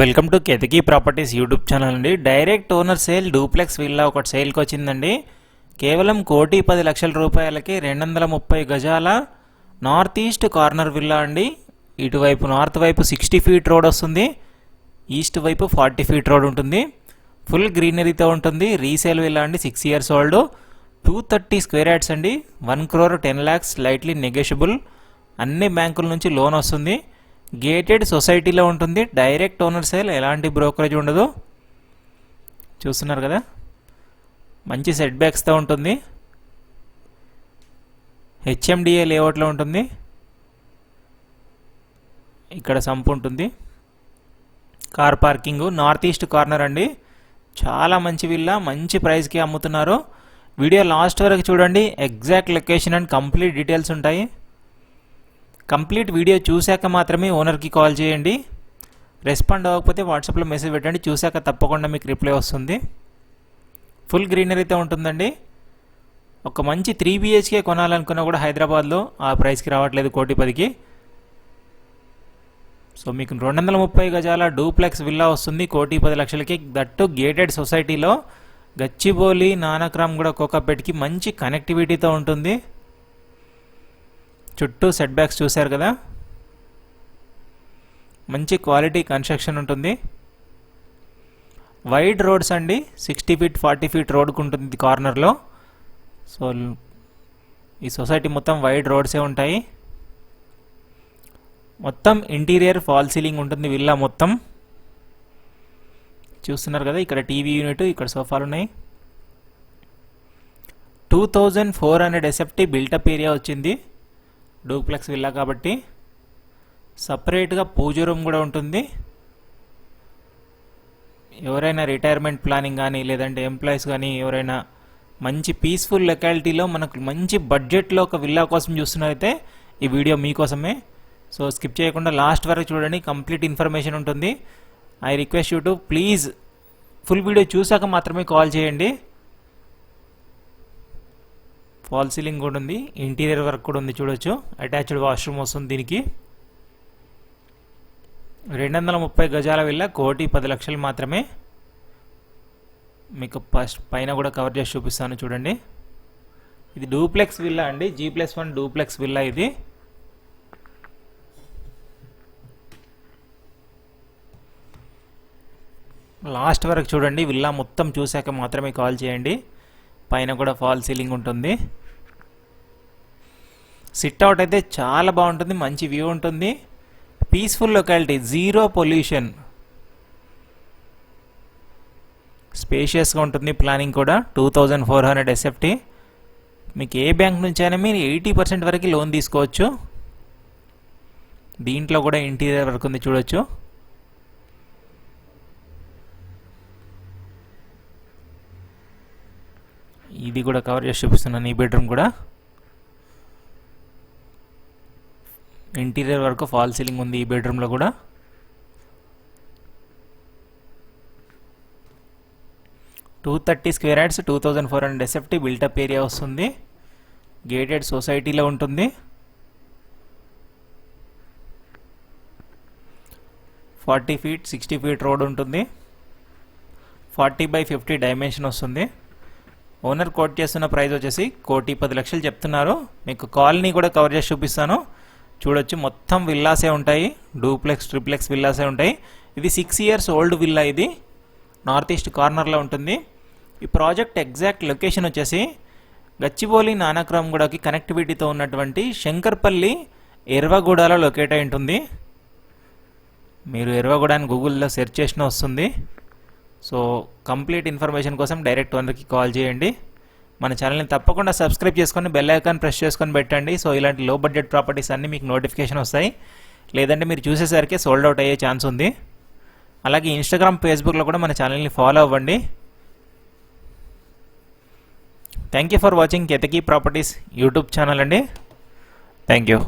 Welcome to Ketaki properties YouTube channel అండి. Direct owner sale duplex villa ఒకటి సేల్కి వచ్చిందండి. కేవలం కోటి పది లక్షల రూపాయలకి రెండు వందల ముప్పై గజాల నార్త్ ఈస్ట్ కార్నర్ విల్లా అండి. ఇటువైపు నార్త్ వైపు సిక్స్టీ ఫీట్ రోడ్ వస్తుంది. ఈస్ట్ వైపు ఫార్టీ ఫీట్ రోడ్ ఉంటుంది. ఫుల్ గ్రీనరీతో ఉంటుంది. రీసేల్ విల్లా అండి six years old. Two thirty square yards అండి. One crore ten lakhs lightly negotiable. అన్ని బ్యాంకుల నుంచి లోన్ వస్తుంది. గేటెడ్ సొసైటీలో ఉంటుంది డైరెక్ట్ ఓనర్ సేల్ ఎలాంటి బ్రోకరేజ్ ఉండదు. చూస్తున్నారు కదా? మంచి సెట్ బ్యాక్స్తో ఉంటుంది. హెచ్ఎండిఏ లేఅవుట్లో ఉంటుంది. ఇక్కడ సంపు ఉంటుంది. Car parking north east corner అండి. చాలా మంచి విల్లా మంచి ప్రైస్కి అమ్ముతున్నారు. వీడియో లాస్ట్ వరకు చూడండి. Exact location and complete details ఉంటాయి. కంప్లీట్ వీడియో చూశాక మాత్రమే ఓనర్కి కాల్ చేయండి. రెస్పాండ్ అవ్వకపోతే వాట్సాప్లో మెసేజ్ పెట్టండి. చూశాక తప్పకుండా మీకు రిప్లై వస్తుంది. ఫుల్ గ్రీనరీతో ఉంటుందండి. ఒక మంచి త్రీ బిహెచ్కే కొనాలనుకున్నా కూడా హైదరాబాద్లో ఆ ప్రైస్కి రావట్లేదు కోటి పదికి. సో మీకు రెండు వందల ముప్పై గజాల డూప్లెక్స్ విల్లా వస్తుంది కోటి పది లక్షలకి. దట్టు గేటెడ్ సొసైటీలో గచ్చిబోలి నానక్రామ్ కూడా కోకాపేట్కి మంచి కనెక్టివిటీతో ఉంటుంది. చుట్టూ సెట్ బ్యాక్స్ చూశారు కదా? మంచి క్వాలిటీ కన్స్ట్రక్షన్ ఉంటుంది. వైడ్ రోడ్స్ అండి. సిక్స్టీ ఫీట్ ఫార్టీ ఫీట్ రోడ్కు ఉంటుంది కార్నర్లో సో ఈ సొసైటీ మొత్తం వైడ్ రోడ్సే ఉంటాయి. మొత్తం ఇంటీరియర్ ఫాల్ సీలింగ్ ఉంటుంది విల్లా మొత్తం. చూస్తున్నారు కదా ఇక్కడ టీవీ యూనిట్ ఇక్కడ సోఫాలు ఉన్నాయి. Two thousand four hundred SFT built up area వచ్చింది. డూప్లెక్స్ విల్లా కాబట్టి సపరేట్గా పూజ రూమ్ కూడా ఉంటుంది. ఎవరైనా రిటైర్మెంట్ ప్లానింగ్ కానీ లేదంటే ఎంప్లాయీస్ కానీ ఎవరైనా మంచి పీస్ఫుల్ లొకాలిటీలో మనకు మంచి బడ్జెట్లో ఒక విల్లా కోసం చూస్తున్నారైతే ఈ వీడియో మీకోసమే. సో స్కిప్ చేయకుండా లాస్ట్ వరకు చూడండి కంప్లీట్ ఇన్ఫర్మేషన్ ఉంటుంది. I request you to please full video చూసాక మాత్రమే కాల్ చేయండి. ఫాల్ సీలింగ్ కూడా ఉంది. ఇంటీరియర్ వర్క్ కూడా ఉంది చూడొచ్చు. అటాచ్డ్ వాష్రూమ్ వస్తుంది దీనికి. రెండు వందల ముప్పై గజాల విల్ల కోటి పది లక్షలు మాత్రమే మీకు ఫస్ట్ పైన కూడా కవర్ చేసి చూపిస్తాను చూడండి. ఇది డూప్లెక్స్ విల్లా అండి. G plus one duplex villa ఇది. లాస్ట్ వరకు చూడండి. విల్లా మొత్తం చూశాక మాత్రమే కాల్ చేయండి. పైన కూడా ఫాల్ సీలింగ్ ఉంటుంది. సిట్ అవుట్ అయితే చాలా బాగుంటుంది మంచి వ్యూ ఉంటుంది. పీస్ఫుల్ లొకాలిటీ జీరో పొల్యూషన్ స్పేషియస్గా ఉంటుంది ప్లానింగ్ కూడా two thousand four hundred SFT మీకు ఏ బ్యాంక్ నుంచి అయినా మీరు ఎయిటీ పర్సెంట్ వరకు లోన్ తీసుకోవచ్చు. దీంట్లో కూడా ఇంటీరియర్ వర్క్ ఉంది చూడొచ్చు. ఇది కూడా కవర్ చేసి చూపిస్తున్నాను ఈ బెడ్రూమ్ కూడా. ఇంటీరియర్ వరకు ఫాల్ సీలింగ్ ఉంది ఈ బెడ్రూమ్లో కూడా. Two thirty square yards two thousand four hundred SFT built up area వస్తుంది. గేటెడ్ సొసైటీలో ఉంటుంది. Forty feet sixty feet road ఉంటుంది. ఫార్టీ బై ఫిఫ్టీ డైమెన్షన్ వస్తుంది. ఓనర్ కోట్ చేస్తున్న ప్రైస్ వచ్చేసి కోటి పది లక్షలు చెప్తున్నారు. మీకు కాలనీ కూడా కవర్ చేసి చూపిస్తాను. చూడొచ్చు మొత్తం విల్లాసే ఉంటాయి. డూప్లెక్స్ ట్రిప్లెక్స్ విల్లాసే ఉంటాయి. ఇది సిక్స్ ఇయర్స్ ఓల్డ్ విల్లా ఇది. నార్త్ ఈస్ట్ కార్నర్లో ఉంటుంది. ఈ ప్రాజెక్ట్ ఎగ్జాక్ట్ లొకేషన్ వచ్చేసి గచ్చిబౌలి నానక్రామ్గూడకి కనెక్టివిటీతో ఉన్నటువంటి శంకర్పల్లి ఎర్వగూడలో లొకేట్ అయి ఉంటుంది. మీరు ఎర్వగూడని గూగుల్లో సెర్చ్ చేసిన వస్తుంది. సో కంప్లీట్ ఇన్ఫర్మేషన్ కోసం డైరెక్ట్ ఓనర్కి కాల్ చేయండి. మన ఛానల్ని తప్పకుండా సబ్స్క్రైబ్ చేసుకొని బెల్ ఐకాన్ ప్రెస్ చేసుకొని పెట్టండి. సో ఇలాంటి లో బడ్జెట్ ప్రాపర్టీస్ అన్నీ మీకు నోటిఫికేషన్ వస్తాయి. లేదంటే మీరు చూసేసరికి సోల్డ్ అవుట్ అయ్యే ఛాన్స్ ఉంది. అలాగే ఇన్స్టాగ్రామ్ ఫేస్బుక్లో కూడా మన ఛానల్ని ఫాలో అవ్వండి. Thank you for watching Ketaki properties YouTube channel అండి. Thank you